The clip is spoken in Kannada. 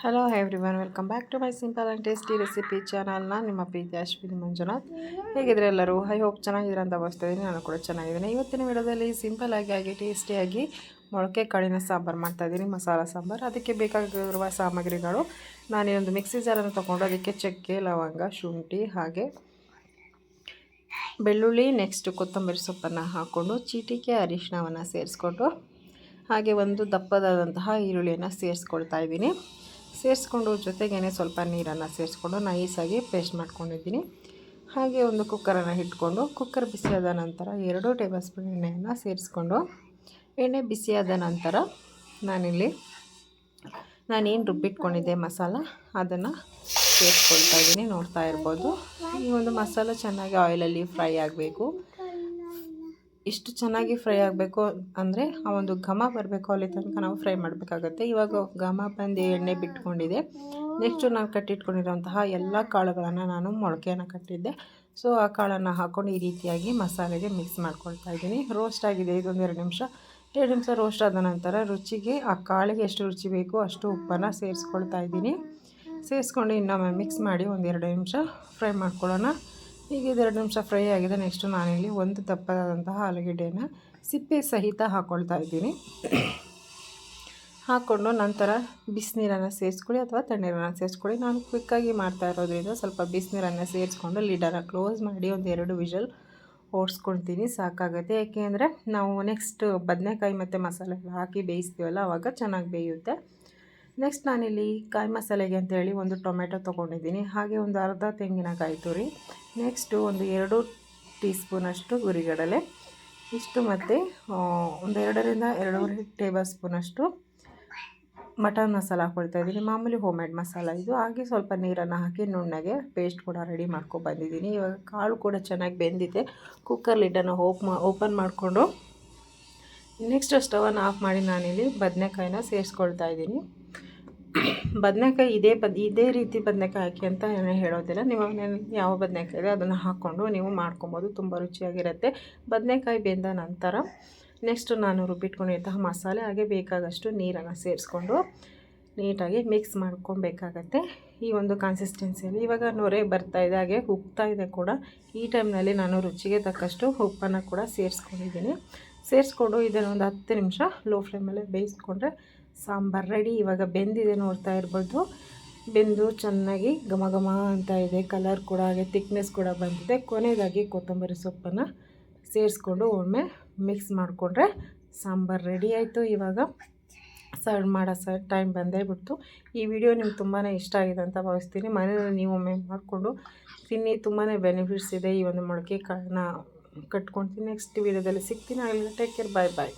Hello everyone welcome back to my simple and tasty recipe ಚಾನಲ್ನ ನಿಮ್ಮ ಪ್ರೀತಿ ಅಶ್ವಿನಿ ಮಂಜುನಾಥ್. ಹೇಗಿದ್ರೆ ಎಲ್ಲರೂ? ಐ ಹೋಪ್ ಚೆನ್ನಾಗಿದ್ದೀರ ಅಂತ ಇದ್ದೀನಿ. ನಾನು ಕೂಡ ಚೆನ್ನಾಗಿದ್ದೀನಿ. ಇವತ್ತಿನ ವಿಡಿಯೋದಲ್ಲಿ ಸಿಂಪಲ್ ಆಗಿ ಟೇಸ್ಟಿಯಾಗಿ ಮೊಳಕೆ ಕಾಳಿನ ಸಾಂಬಾರು ಮಾಡ್ತಾಯಿದ್ದೀನಿ ಮಸಾಲ ಸಾಂಬಾರು. ಅದಕ್ಕೆ ಬೇಕಾಗಿರುವ ಸಾಮಗ್ರಿಗಳು. ನಾನೇನೊಂದು ಮಿಕ್ಸಿ ಜಾರನ್ನು ತೊಗೊಂಡು ಅದಕ್ಕೆ ಚಕ್ಕೆ, ಲವಂಗ, ಶುಂಠಿ ಹಾಗೆ ಬೆಳ್ಳುಳ್ಳಿ ನೆಕ್ಸ್ಟ್ ಕೊತ್ತಂಬರಿ ಸೊಪ್ಪನ್ನು ಹಾಕ್ಕೊಂಡು ಚೀಟಿಕೆ ಅರಿಶಿಣವನ್ನು ಸೇರಿಸ್ಕೊಂಡು ಹಾಗೆ ಒಂದು ದಪ್ಪದಾದಂತಹ ಈರುಳ್ಳಿಯನ್ನು ಸೇರಿಸ್ಕೊಳ್ತಾ ಇದ್ದೀನಿ. ಸೇರಿಸ್ಕೊಂಡು ಜೊತೆಗೇ ಸ್ವಲ್ಪ ನೀರನ್ನು ಸೇರಿಸ್ಕೊಂಡು ನೈಸಾಗಿ ಪೇಸ್ಟ್ ಮಾಡ್ಕೊಂಡಿದ್ದೀನಿ. ಹಾಗೆ ಒಂದು ಕುಕ್ಕರನ್ನು ಇಟ್ಕೊಂಡು ಕುಕ್ಕರ್ ಬಿಸಿಯಾದ ನಂತರ ಎರಡು ಟೇಬಲ್ ಸ್ಪೂನ್ ಎಣ್ಣೆಯನ್ನು ಸೇರಿಸ್ಕೊಂಡು ಎಣ್ಣೆ ಬಿಸಿಯಾದ ನಂತರ ನಾನಿಲ್ಲಿ ನಾನೇನು ರುಬ್ಬಿಟ್ಕೊಂಡಿದ್ದೆ ಮಸಾಲ ಅದನ್ನು ಸೇರಿಸ್ಕೊಳ್ತಾ ಇದ್ದೀನಿ, ನೋಡ್ತಾ ಇರ್ಬೋದು. ಈ ಒಂದು ಮಸಾಲ ಚೆನ್ನಾಗಿ ಆಯಿಲಲ್ಲಿ ಫ್ರೈ ಆಗಬೇಕು. ಇಷ್ಟು ಚೆನ್ನಾಗಿ ಫ್ರೈ ಆಗಬೇಕು ಅಂದರೆ ಆ ಒಂದು ಘಮ ಬರಬೇಕು ಅಲ್ಲಿ ತನಕ ನಾವು ಫ್ರೈ ಮಾಡಬೇಕಾಗತ್ತೆ. ಇವಾಗ ಘಮ ಬಂದು ಎಣ್ಣೆ ಬಿಟ್ಕೊಂಡಿದೆ. ನೆಕ್ಸ್ಟು ನಾನು ಕಟ್ಟಿಟ್ಕೊಂಡಿರೋಂತಹ ಎಲ್ಲ ಕಾಳುಗಳನ್ನು ನಾನು ಮೊಳಕೆಯನ್ನು ಕಟ್ಟಿದ್ದೆ. ಸೊ ಆ ಕಾಳನ್ನು ಹಾಕ್ಕೊಂಡು ಈ ರೀತಿಯಾಗಿ ಮಸಾಲೆಗೆ ಮಿಕ್ಸ್ ಮಾಡ್ಕೊಳ್ತಾ ಇದ್ದೀನಿ. ರೋಸ್ಟ್ ಆಗಿದೆ, ಇದೊಂದು ಎರಡು ನಿಮಿಷ. ಎರಡು ನಿಮಿಷ ರೋಸ್ಟ್ ಆದ ನಂತರ ರುಚಿಗೆ ಆ ಕಾಳಿಗೆ ಎಷ್ಟು ರುಚಿ ಬೇಕು ಅಷ್ಟು ಉಪ್ಪನ್ನು ಸೇರಿಸ್ಕೊಳ್ತಾ ಇದ್ದೀನಿ. ಸೇರಿಸ್ಕೊಂಡು ಇನ್ನೊಮ್ಮೆ ಮಿಕ್ಸ್ ಮಾಡಿ ಒಂದೆರಡು ನಿಮಿಷ ಫ್ರೈ ಮಾಡ್ಕೊಳ್ಳೋಣ. ಈಗ ಇದೆರಡು ನಿಮಿಷ ಫ್ರೈ ಆಗಿದೆ. ನೆಕ್ಸ್ಟು ನಾನಿಲ್ಲಿ ಒಂದು ದಪ್ಪದಾದಂತಹ ಆಲೂಗೆಡ್ಡೆಯನ್ನು ಸಿಪ್ಪೆ ಸಹಿತ ಹಾಕ್ಕೊಳ್ತಾ ಇದ್ದೀನಿ. ಹಾಕ್ಕೊಂಡು ನಂತರ ಬಿಸಿನೀರನ್ನು ಸೇರಿಸ್ಕೊಳ್ಳಿ ಅಥವಾ ತಣ್ಣೀರನ್ನು ಸೇರಿಸ್ಕೊಳ್ಳಿ. ನಾನು ಕ್ವಿಕ್ಕಾಗಿ ಮಾಡ್ತಾ ಇರೋದ್ರಿಂದ ಸ್ವಲ್ಪ ಬಿಸಿನೀರನ್ನು ಸೇರಿಸ್ಕೊಂಡು ಲೀಡನ್ನು ಕ್ಲೋಸ್ ಮಾಡಿ ಒಂದು ಎರಡು ವಿಷಲ್ ಓಡಿಸ್ಕೊಳ್ತೀನಿ. ಸಾಕಾಗುತ್ತೆ. ಯಾಕೆ ನಾವು ನೆಕ್ಸ್ಟ್ ಬದನೆಕಾಯಿ ಮತ್ತು ಮಸಾಲೆ ಹಾಕಿ ಬೇಯಿಸ್ತೀವಲ್ಲ, ಅವಾಗ ಚೆನ್ನಾಗಿ ಬೇಯುತ್ತೆ. ನೆಕ್ಸ್ಟ್ ನಾನಿಲ್ಲಿ ಕಾಯಿ ಮಸಾಲೆಗೆ ಅಂತೇಳಿ ಒಂದು ಟೊಮೆಟೊ ತೊಗೊಂಡಿದ್ದೀನಿ. ಹಾಗೆ ಒಂದು ಅರ್ಧ ತೆಂಗಿನಕಾಯಿ ತುರಿ ನೆಕ್ಸ್ಟು ಒಂದು ಎರಡು ಟೀ ಸ್ಪೂನಷ್ಟು ಗುರಿಗಡಲೆ, ಇಷ್ಟು ಮತ್ತು ಒಂದು ಎರಡರಿಂದ ಎರಡೂವರೆ ಟೇಬಲ್ ಸ್ಪೂನಷ್ಟು ಮಟನ್ ಮಸಾಲ ಹಾಕ್ಕೊಳ್ತಾ ಇದ್ದೀನಿ. ಮಾಮೂಲಿ ಹೋಮ್ ಮೇಡ್ ಮಸಾಲ ಇದು. ಹಾಗೆ ಸ್ವಲ್ಪ ನೀರನ್ನು ಹಾಕಿ ನುಣ್ಣಗೆ ಪೇಸ್ಟ್ ಕೂಡ ರೆಡಿ ಮಾಡ್ಕೊಂಡು ಬಂದಿದ್ದೀನಿ. ಇವಾಗ ಕಾಳು ಕೂಡ ಚೆನ್ನಾಗಿ ಬೆಂದಿದೆ. ಕುಕ್ಕರ್ ಲಿಡ್ಡನ್ನು ಓಪ್ ಮಾ ಓಪನ್ ಮಾಡಿಕೊಂಡು ನೆಕ್ಸ್ಟ್ ಸ್ಟವನ್ನು ಆಫ್ ಮಾಡಿ ನಾನಿಲ್ಲಿ ಬದನೆಕಾಯಿನ ಸೇರಿಸ್ಕೊಳ್ತಾ ಇದ್ದೀನಿ. ಬದನೆಕಾಯಿ ಇದೇ ಬದ್, ಇದೇ ರೀತಿ ಬದನೆಕಾಯಿ ಹಾಕಿ ಅಂತ ಏನು ಹೇಳೋದಿಲ್ಲ. ನೀವು ಯಾವ ಬದನೆಕಾಯಿ ಇದೆ ಅದನ್ನು ಹಾಕ್ಕೊಂಡು ನೀವು ಮಾಡ್ಕೊಬೋದು. ತುಂಬ ರುಚಿಯಾಗಿರುತ್ತೆ. ಬದನೆಕಾಯಿ ಬೆಂದ ನಂತರ ನೆಕ್ಸ್ಟ್ ನಾನು ರುಬ್ಬಿಟ್ಕೊಂಡಿರ್ತಹ ಮಸಾಲೆ, ಹಾಗೆ ಬೇಕಾದಷ್ಟು ನೀರನ್ನು ಸೇರಿಸ್ಕೊಂಡು ನೀಟಾಗಿ ಮಿಕ್ಸ್ ಮಾಡ್ಕೊಬೇಕಾಗತ್ತೆ. ಈ ಒಂದು ಕನ್ಸಿಸ್ಟೆನ್ಸಿಯಲ್ಲಿ ಇವಾಗ ನೊರೆ ಬರ್ತಾ ಇದೆ, ಹಾಗೆ ಉಪ್ತಾ ಇದೆ ಕೂಡ. ಈ ಟೈಮ್ನಲ್ಲಿ ನಾನು ರುಚಿಗೆ ತಕ್ಕಷ್ಟು ಉಪ್ಪನ್ನು ಕೂಡ ಸೇರಿಸ್ಕೊಂಡಿದ್ದೀನಿ. ಸೇರಿಸ್ಕೊಂಡು ಇದನ್ನು ಒಂದು ಹತ್ತು ನಿಮಿಷ ಲೋ ಫ್ಲೇಮಲ್ಲೇ ಬೇಯಿಸ್ಕೊಂಡ್ರೆ ಸಾಂಬಾರು ರೆಡಿ. ಇವಾಗ ಬೆಂದಿದೆ ನೋಡ್ತಾ ಇರ್ಬೋದು. ಬೆಂದು ಚೆನ್ನಾಗಿ ಘಮ ಘಮ ಅಂತ ಇದೆ. ಕಲರ್ ಕೂಡ ಹಾಗೆ ತಿಕ್ನೆಸ್ ಕೂಡ ಬಂದಿದೆ. ಕೊನೆಯದಾಗಿ ಕೊತ್ತಂಬರಿ ಸೊಪ್ಪನ್ನು ಸೇರಿಸ್ಕೊಂಡು ಒಮ್ಮೆ ಮಿಕ್ಸ್ ಮಾಡಿಕೊಂಡ್ರೆ ಸಾಂಬಾರು ರೆಡಿ ಆಯಿತು ಇವಾಗ. ಸರ್ವ್ ಮಾಡೋ ಸರ್ ಟೈಮ್ ಬಂದೇ ಬಿಡ್ತು. ಈ ವಿಡಿಯೋ ನಿಮ್ಗೆ ತುಂಬಾ ಇಷ್ಟ ಆಗಿದೆ ಅಂತ ಭಾವಿಸ್ತೀನಿ. ಮನೆಯಲ್ಲಿ ನೀವು ಒಮ್ಮೆ ಮಾಡಿಕೊಂಡು ತಿನ್ನಿ. ತುಂಬಾ ಬೆನಿಫಿಟ್ಸ್ ಇದೆ ಈ ಒಂದು ಮೊಳಕೆ ಕಾಳನ್ನ ಕಟ್ಕೊಳ್ತೀನಿ ನೆಕ್ಸ್ಟ್ ವೀಡಿಯೋದಲ್ಲಿ ಸಿಗ್ತೀನಿ. ಆಗಲಿ ಟೇಕ್ ಕೇರ್ ಬಾಯ್ ಬಾಯ್